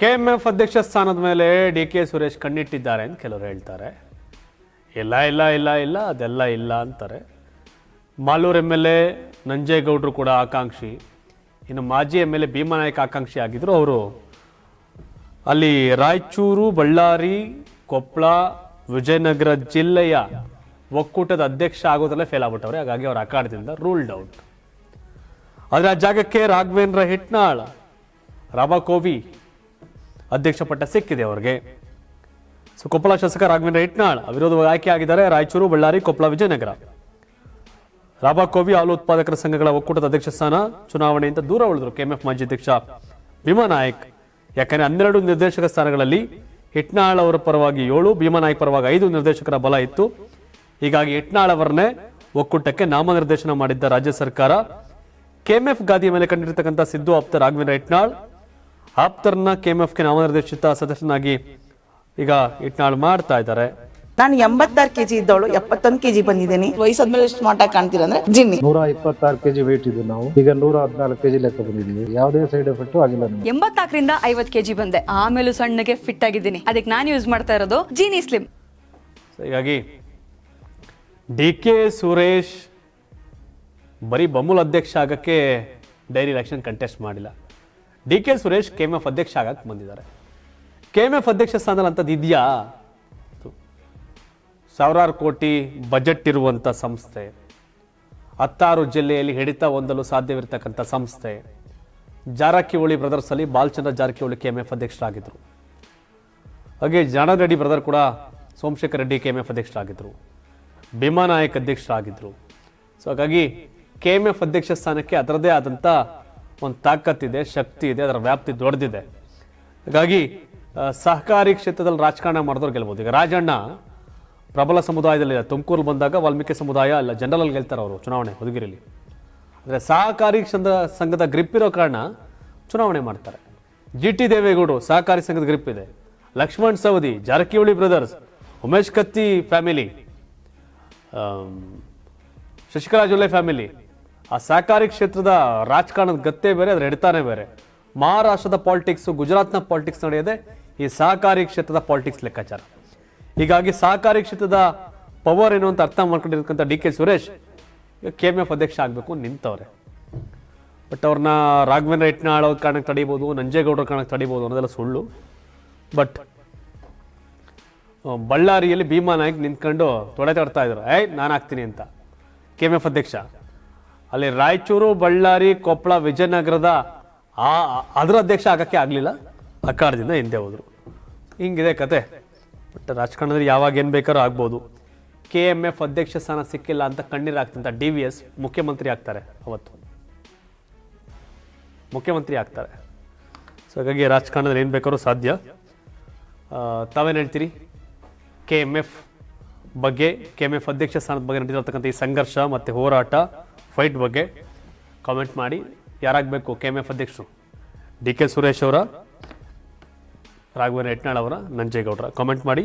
KMF ಅಧ್ಯಕ್ಷ ಸ್ಥಾನದ ಮೇಲೆ ಡಿ ಕೆ ಸುರೇಶ್ ಕಣ್ಣಿಟ್ಟಿದ್ದಾರೆ ಅಂತ ಕೆಲವರು ಹೇಳ್ತಾರೆ. ಇಲ್ಲ ಇಲ್ಲ ಇಲ್ಲ ಇಲ್ಲ, ಅದೆಲ್ಲ ಇಲ್ಲ ಅಂತಾರೆ. ಮಾಲೂರು ಎಂ ಎಲ್ ಎ, ನಂಜೇಗೌಡರು ಕೂಡ ಆಕಾಂಕ್ಷಿ. ಇನ್ನು ಮಾಜಿ ಎಂ ಎಲ್ ಎ ಭೀಮಾನಾಯಕ್ ಆಕಾಂಕ್ಷಿ ಆಗಿದ್ರು ಅವರು. ಅಲ್ಲಿ ರಾಯಚೂರು, ಬಳ್ಳಾರಿ ಕೊಪ್ಪಳ ವಿಜಯನಗರ ಜಿಲ್ಲೆಯ ಒಕ್ಕೂಟದ ಅಧ್ಯಕ್ಷ ಆಗೋದ್ರಲ್ಲೇ ಫೇಲ್ ಆಗ್ಬಿಟ್ಟವ್ರೆ. ಹಾಗಾಗಿ ಅವರ ಅಕಾಡದಿಂದ ರೂಲ್ಡ್ ಔಟ್ ಆದರೆ ಆ ಜಾಗಕ್ಕೆ ರಾಘವೇಂದ್ರ ಹಿಟ್ನಾಳ್ ರಾಮಕೋವಿ ಕೋವಿ ಅಧ್ಯಕ್ಷ ಪಟ್ಟ ಸಿಕ್ಕಿದೆ ಅವರಿಗೆ. ಸೊ, ಕೊಪ್ಪಳ ಶಾಸಕ ರಾಘವೇಂದ್ರ ಇಟ್ನಾಳ್ ಅವಿರೋಧವಾಗಿ ಆಯ್ಕೆ ಆಗಿದ್ದಾರೆ ರಾಯಚೂರು, ಬಳ್ಳಾರಿ, ಕೊಪ್ಪಳ, ವಿಜಯನಗರ. ರಾಬಾ ಕೋವಿ ಹಾಲು ಉತ್ಪಾದಕರ ಸಂಘಗಳ ಒಕ್ಕೂಟದ ಅಧ್ಯಕ್ಷ ಸ್ಥಾನ ಚುನಾವಣೆಯಿಂದ ದೂರ ಉಳಿದರು. ಕೆಎಂಎಫ್ ಮಾಜಿ ಅಧ್ಯಕ್ಷ ಭೀಮಾನಾಯಕ್ ಯಾಕಂದ್ರೆ ಹನ್ನೆರಡು ನಿರ್ದೇಶಕ ಸ್ಥಾನಗಳಲ್ಲಿ ಹಿಟ್ನಾಳ್ ಅವರ ಪರವಾಗಿ ಏಳು, ಭೀಮಾ ನಾಯಕ್ ಪರವಾಗಿ ಐದು ನಿರ್ದೇಶಕರ ಬಲ ಇತ್ತು. ಹೀಗಾಗಿ ಹಿಟ್ನಾಳ್ ಅವರನ್ನೇ ಒಕ್ಕೂಟಕ್ಕೆ ನಾಮನಿರ್ದೇಶನ ಮಾಡಿದ್ದ ರಾಜ್ಯ ಸರ್ಕಾರ. ಕೆಎಂಎಫ್ ಗಾದಿಯ ಮೇಲೆ ಕಂಡಿರ್ತಕ್ಕಂಥ ಸಿದ್ದು ಆಪ್ತ ರಾಘವೇಂದ್ರ ಹಿಟ್ನಾಳ್ ಆಪ್ತರನ್ನ ಕೆಎಂಎಫ್ಗೆ ನಾಮನಿರ್ದೇಶಿತ ಸದಸ್ಯನಾಗಿ ಈಗ ಇಟ್ನಾಳ್ ಮಾಡ್ತಾ ಇದ್ದಾರೆ. ನಾನು ಎಂಬತ್ತಾರು ಕೆಜಿ ಇದ್ದವಳು ಎಪ್ಪತ್ತೊಂದು ಕೆಜಿ ಬಂದಿದ್ದೀನಿ. ವಯಸ್ಸಾದ್ಮೇಲೆ ಎಷ್ಟು ಮಾಟ ಕಾಣ್ತೀರಾ ಕಾಣ್ತೀರ ಅಂದ್ರೆ ಜಿನ್ನಿ. ನೂರ ಇಪ್ಪತ್ತಾರು ಕೆಜಿ ವೇಟ್ ಇದ್ದೀವಿ ನಾವು. ಈಗ ನೂರ ಹದಿನಾಲ್ಕು ಕೆಜಿ ಲೆಕ್ಕ ಬಂದಿದ್ದೀವಿ. ಯಾವುದೇ ಸೈಡ್ ಎಫೆಕ್ಟ್ ಆಗಿಲ್ಲ ಎಂಬತ್ತಾಕರಿಂದ ಎಂಬತ್ನಾಲ್ಕರಿಂದ ಐವತ್ ಕೆಜಿ ಬಂದೆ. ಆಮೇಲೂ ಸಣ್ಣಗೆ ಫಿಟ್ ಆಗಿದ್ದೀನಿ. ಅದಕ್ಕೆ ನಾನು ಯೂಸ್ ಮಾಡ್ತಾ ಇರೋದು ಜೀನಿ ಸ್ಲಿಮ್ ಸೊ ಹೀಗಾಗಿ ಡಿ ಕೆ ಸುರೇಶ್ ಬರೀ ಬಮೂಲ್ ಅಧ್ಯಕ್ಷ ಆಗಕ್ಕೆ ಡೈರಿ ಎಲೆಕ್ಷನ್ ಕಂಟೆಸ್ಟ್ ಮಾಡಿಲ್ಲ. D K Suresh K M F ಅಧ್ಯಕ್ಷ ಆಗಕ್ಕೆ ಬಂದಿದ್ದಾರೆ. ಕೆ ಎಂ ಎಫ್ ಅಧ್ಯಕ್ಷ ಸ್ಥಾನದಲ್ಲಿ ಅಂಥದ್ದು ಇದೆಯಾ? ಸಾವಿರಾರು ಕೋಟಿ ಬಜೆಟ್ ಇರುವಂಥ ಸಂಸ್ಥೆ, ಹತ್ತಾರು ಜಿಲ್ಲೆಯಲ್ಲಿ ಹಿಡಿತ ಹೊಂದಲು ಸಾಧ್ಯವಿರತಕ್ಕಂಥ ಸಂಸ್ಥೆ, ಜಾರಕಿಹೊಳಿ ಬ್ರದರ್ಸ್ ಅಲ್ಲಿ Balachandra Jarkiholi K M F ಅಧ್ಯಕ್ಷರಾಗಿದ್ದರು ಹಾಗೆ ಜಾಣ ರೆಡ್ಡಿ ಬ್ರದರ್ ಕೂಡ Somashekar Reddy K M F ಅಧ್ಯಕ್ಷರಾಗಿದ್ದರು Bhima Nayak ಅಧ್ಯಕ್ಷರಾಗಿದ್ದರು ಸೊ ಹಾಗಾಗಿ ಕೆ ಎಂ ಎಫ್ ಅಧ್ಯಕ್ಷ ಸ್ಥಾನಕ್ಕೆ ಅದರದೇ ಆದಂಥ ಒಂದು ತಾಕತ್ತಿದೆ, ಶಕ್ತಿ ಇದೆ, ಅದರ ವ್ಯಾಪ್ತಿ ದೊಡ್ಡದಿದೆ. ಹಾಗಾಗಿ ಸಹಕಾರಿ ಕ್ಷೇತ್ರದಲ್ಲಿ ರಾಜಕಾರಣ ಮಾಡಿದವ್ರು ಗೆಲ್ಬೋದು. ಈಗ ರಾಜಣ್ಣ ಪ್ರಬಲ ಸಮುದಾಯದಲ್ಲಿ ತುಮಕೂರು ಬಂದಾಗ ವಾಲ್ಮೀಕಿ ಸಮುದಾಯ ಅಲ್ಲ ಜನರಲ್ ಗೆಲ್ತಾರೆ ಅವರು ಚುನಾವಣೆ ಹುದುಗಿರಿಲಿ. ಅಂದರೆ ಸಹಕಾರಿ ಸಂಘ ಸಂಘದ ಗ್ರಿಪ್ ಇರೋ ಕಾರಣ ಚುನಾವಣೆ ಮಾಡ್ತಾರೆ. ಜಿ ಟಿ ದೇವೇಗೌಡರು ಸಹಕಾರಿ ಸಂಘದ ಗ್ರಿಪ್ ಇದೆ. Laxman Savadi, Jarkiholi brothers Umesh Katti family Shashikala Jolle family ಆ ಸಹಕಾರಿ ಕ್ಷೇತ್ರದ ರಾಜಕಾರಣದ ಗತ್ತೆ ಬೇರೆ, ಅದ್ರ ಹಿಡಿತಾನೆ ಬೇರೆ. ಮಹಾರಾಷ್ಟ್ರದ ಪಾಲಿಟಿಕ್ಸು ಗುಜರಾತ್ನ ಪಾಲಿಟಿಕ್ಸ್ ನಡೆಯದೆ ಈ ಸಹಕಾರಿ ಕ್ಷೇತ್ರದ ಪಾಲಿಟಿಕ್ಸ್ ಲೆಕ್ಕಾಚಾರ. ಹೀಗಾಗಿ ಸಹಕಾರಿ ಕ್ಷೇತ್ರದ ಪವರ್ ಏನು ಅಂತ ಅರ್ಥ ಮಾಡ್ಕೊಂಡಿರ್ತಕ್ಕಂಥ D K Suresh, K M F ಅಧ್ಯಕ್ಷ ಆಗಬೇಕು ನಿಂತವ್ರೆ. ಬಟ್ ಅವ್ರನ್ನ ರಾಘವೇಂದ್ರ ಅವ್ರ ಕಾರಣಕ್ಕೆ ತಡಿಬೋದು, ನಂಜೇಗೌಡರ ಕಾರಣಕ್ಕೆ ತಡಿಬೋದು ಅನ್ನೋದೆಲ್ಲ ಸುಳ್ಳು. ಬಟ್ ಬಳ್ಳಾರಿಯಲ್ಲಿ ಭೀಮಾ ನಾಯಕ್ ನಿಂತ್ಕೊಂಡು ತೊಡೆ ತಡ್ತಾ ಇದ್ರು. ಏಯ್, ನಾನು ಆಗ್ತೀನಿ ಅಂತ. ಕೆ ಎಂ ಎಫ್ ಅಧ್ಯಕ್ಷ. ಅಲ್ಲಿ ರಾಯಚೂರು, ಬಳ್ಳಾರಿ ಕೊಪ್ಪಳ ವಿಜಯನಗರದ ಆ ಅದರ ಅಧ್ಯಕ್ಷ ಆಗಕ್ಕೆ ಆಗಲಿಲ್ಲ. ಅಕಾರದಿಂದ ಹಿಂದೆ ಹೋದ್ರು. ಹಿಂಗಿದೆ ಕತೆ. ಬಟ್ ರಾಜಕಾರಣದಲ್ಲಿ ಯಾವಾಗ ಏನು ಬೇಕಾದ್ರೂ ಆಗ್ಬೋದು. ಕೆ ಎಂ ಎಫ್ ಅಧ್ಯಕ್ಷ ಸ್ಥಾನ ಸಿಕ್ಕಿಲ್ಲ ಅಂತ ಕಣ್ಣೀರಾಗ್ತಂತ ಡಿ ವಿ ಎಸ್ ಮುಖ್ಯಮಂತ್ರಿ ಆಗ್ತಾರೆ ಅವತ್ತು. ಮುಖ್ಯಮಂತ್ರಿ ಆಗ್ತಾರೆ. ಸೊ ಹಾಗಾಗಿ ರಾಜಕಾರಣದಲ್ಲಿ ಏನು ಬೇಕಾದ್ರೂ ಸಾಧ್ಯ. ತಾವೇನು ಹೇಳ್ತೀರಿ? ಕೆ ಎಂ ಎಫ್ ಬಗ್ಗೆ ಕೆ ಎಂ ಎಫ್ ಅಧ್ಯಕ್ಷ ಸ್ಥಾನದ ಬಗ್ಗೆ ನಡೆದಿರತಕ್ಕಂಥ ಈ ಸಂಘರ್ಷ ಮತ್ತು ಹೋರಾಟ ಫೈಟ್ ಬಗ್ಗೆ ಕಾಮೆಂಟ್ ಮಾಡಿ. ಯಾರಾಗಬೇಕು ಕೆ ಎಂ ಎಫ್ ಅಧ್ಯಕ್ಷರು? ಡಿ ಕೆ ಸುರೇಶ್ ಅವರ, ರಾಘವೇಂದ್ರ ಯಟ್ನಾಳ್ ಅವರ, ನಂಜೇಗೌಡರ. ಕಾಮೆಂಟ್ ಮಾಡಿ.